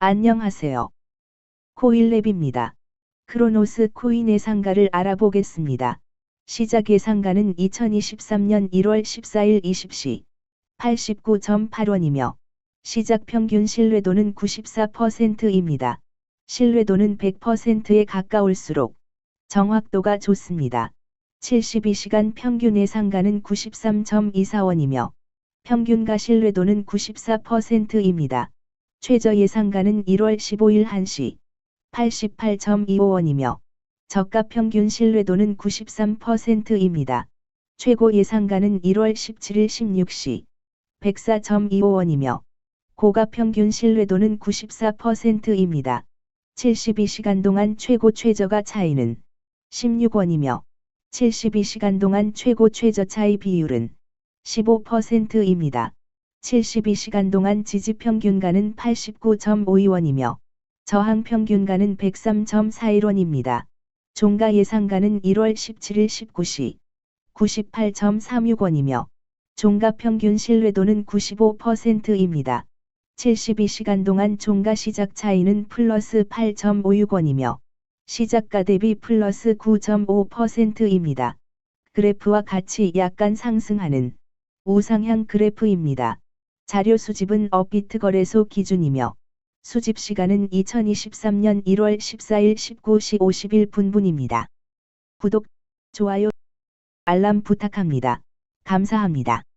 안녕하세요. 코일랩입니다. 크로노스 코인의 상가를 알아보겠습니다. 시작 예상가는 2023년 1월 14일 20시 89.8원이며 시작 평균 신뢰도는 94%입니다. 신뢰도는 100%에 가까울수록 정확도가 좋습니다. 72시간 평균 예상가는 93.24원이며 평균가 신뢰도는 94%입니다. 최저 예상가는 1월 15일 1시 88.25원이며 저가 평균 신뢰도는 93%입니다. 최고 예상가는 1월 17일 16시 104.25원이며 고가 평균 신뢰도는 94%입니다. 72시간 동안 최고 최저가 차이는 16원이며 72시간 동안 최고 최저 차이 비율은 15%입니다. 72시간 동안 지지 평균가는 89.52원이며 저항 평균가는 103.41원입니다. 종가 예상가는 1월 17일 19시 98.36원이며 종가 평균 신뢰도는 95%입니다. 72시간 동안 종가 시작 차이는 플러스 8.56원이며 시작가 대비 플러스 9.5%입니다. 그래프와 같이 약간 상승하는 우상향 그래프입니다. 자료 수집은 업비트 거래소 기준이며 수집 시간은 2023년 1월 14일 19시 51분분입니다. 구독, 좋아요, 알람 부탁합니다. 감사합니다.